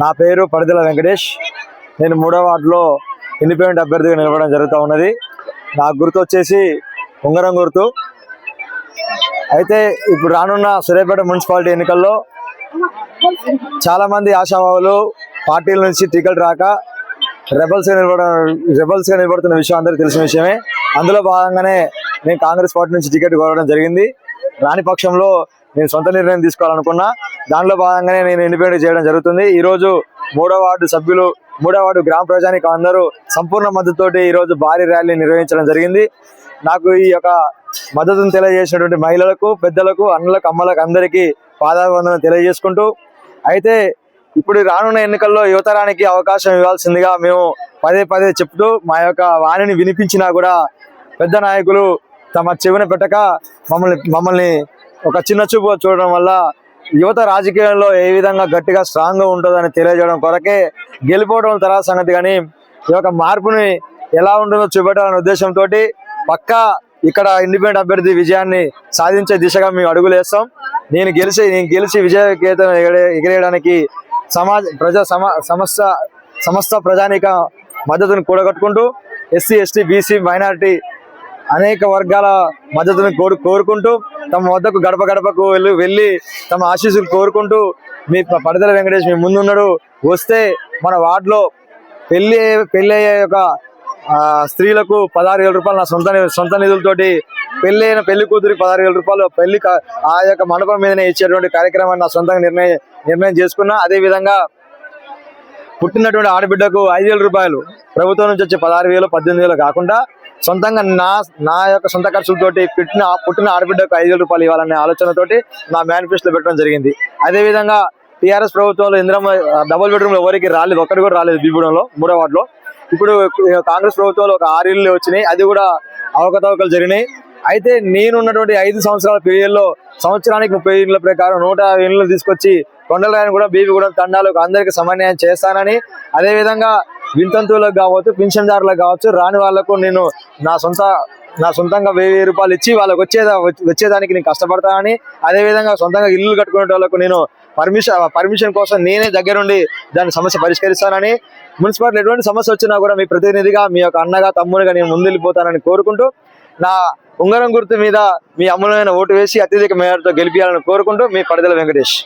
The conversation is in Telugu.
నా పేరు పరిదల వెంకటేష్. నేను మూడో వార్డులో ఇండిపెండెంట్ అభ్యర్థిగా నిలబడడం జరుగుతూ ఉన్నది. నా గుర్తు వచ్చేసి ఉంగరం గుర్తు. అయితే ఇప్పుడు రానున్న సూర్యాపేట మున్సిపాలిటీ ఎన్నికల్లో చాలామంది ఆశావాహులు పార్టీల నుంచి టికెట్ రాక రెబల్స్గా నిలబడడం రెబల్స్గా నిలబడుతున్న విషయం అందరికీ తెలిసిన విషయమే. అందులో భాగంగానే నేను కాంగ్రెస్ పార్టీ నుంచి టికెట్ కోరడం జరిగింది. రాని పక్షంలో నేను సొంత నిర్ణయం తీసుకోవాలనుకున్నా దానిలో భాగంగానే నేను ఇండిపెండెంట్ చేయడం జరుగుతుంది. ఈ రోజు మూడో వార్డు సభ్యులు మూడో వార్డు గ్రామ ప్రజానికి అందరూ సంపూర్ణ మద్దతుతోటి ఈ రోజు భారీ ర్యాలీ నిర్వహించడం జరిగింది. నాకు ఈ యొక్క మద్దతును తెలియజేసినటువంటి మహిళలకు పెద్దలకు అన్నలకు అమ్మలకు అందరికీ పాదాభివందనం తెలియజేసుకుంటూ అయితే ఇప్పుడు రానున్న ఎన్నికల్లో యువతరానికి అవకాశం ఇవ్వాల్సిందిగా మేము పదే పదే చెప్తూ మా యొక్క వాణిని వినిపించినా కూడా పెద్ద నాయకులు తమ చెవిన పెట్టక మమ్మల్ని మమ్మల్ని ఒక చిన్న చూపు చూడడం వల్ల యువత రాజకీయాల్లో ఏ విధంగా గట్టిగా స్ట్రాంగ్గా ఉంటుందని తెలియజేయడం కొరకే గెలిపోవడం తర్వాత సంగతి కానీ ఈ యొక్క మార్పుని ఎలా ఉంటుందో చూపెట్టాలనే ఉద్దేశంతో పక్కా ఇక్కడ ఇండిపెండెంట్ అభ్యర్థి విజయాన్ని సాధించే దిశగా మేము అడుగులేస్తాం నేను గెలిచి నేను గెలిచి విజయ గీతం ఎగిరేయడానికి సమాజ ప్రజా సమా సమస్త సమస్త ప్రజానిక మద్దతును కూడగట్టుకుంటూ ఎస్సీ ఎస్టీ బీసీ మైనారిటీ అనేక వర్గాల మద్దతును కోరు కోరుకుంటూ తమ వద్దకు గడప గడపకు వెళ్ళి వెళ్ళి తమ ఆశీస్సులు కోరుకుంటూ మీ పడదల వెంకటేష్ మీ ముందున్నాడు. వస్తే మన వార్డులో పెళ్ళి పెళ్ళి అయ్యే యొక్క స్త్రీలకు పదహారు వేల రూపాయలు నా సొంత సొంత నిధులతోటి పెళ్ళి అయిన పెళ్ళి కూతురికి పదహారు వేల రూపాయలు పెళ్ళి ఆ యొక్క మండపం మీదనే ఇచ్చేటువంటి కార్యక్రమాన్ని నా సొంతంగా నిర్ణయం నిర్ణయం చేసుకున్నా. అదేవిధంగా పుట్టినటువంటి ఆడబిడ్డకు ఐదు వేల రూపాయలు ప్రభుత్వం నుంచి వచ్చే పదహారు వేలు పద్దెనిమిది వేలు కాకుండా సొంతంగా నా నా యొక్క సొంత ఖర్చులతోటి పుట్టిన పుట్టిన ఆడబిడ్డకు ఐదు వేల రూపాయలు ఇవ్వాలనే ఆలోచనతోటి నా మేనిఫెస్టో పెట్టడం జరిగింది. అదేవిధంగా టీఆర్ఎస్ ప్రభుత్వంలో ఇందిరమ్మ డబుల్ బెడ్రూమ్లో ఎవరికి రాలేదు ఒక్కరికి కూడా రాలేదు బీగూడెంలో మూడో వార్డులో. ఇప్పుడు కాంగ్రెస్ ప్రభుత్వంలో ఒక ఆరు ఇళ్ళు వచ్చినాయి అది కూడా అవకతవకలు జరిగినాయి. అయితే నేను ఉన్నటువంటి ఐదు సంవత్సరాల పీరియడ్లో సంవత్సరానికి ముప్పై ఇళ్ళ ప్రకారం నూట యాభై ఇళ్ళు తీసుకొచ్చి కొండలరాయని కూడా బీబీగూడెం తండాలకు అందరికీ సమన్వయం చేస్తానని అదేవిధంగా వింతంతువులకు కావచ్చు పింఛన్దారులకు కావచ్చు రాని వాళ్ళకు నేను నా సొంత నా సొంతంగా వెయ్యి వెయ్యి రూపాయలు ఇచ్చి వాళ్ళకి వచ్చేదా వచ్చేదానికి నేను కష్టపడతానని అదేవిధంగా సొంతంగా ఇల్లు కట్టుకునే వాళ్ళకు నేను పర్మిషన్ పర్మిషన్ కోసం నేనే దగ్గరుండి దాని సమస్య పరిష్కరిస్తానని మున్సిపాలిటీ ఎటువంటి సమస్య వచ్చినా కూడా మీ ప్రతినిధిగా మీ యొక్క అన్నగా తమ్ముడిగా నేను ముందెళ్ళిపోతానని కోరుకుంటూ నా ఉంగరం గుర్తు మీద మీ అమూల్యమైన ఓటు వేసి అత్యధిక మేరతో గెలిపించాలని కోరుకుంటూ మీ పడదల వెంకటేష్.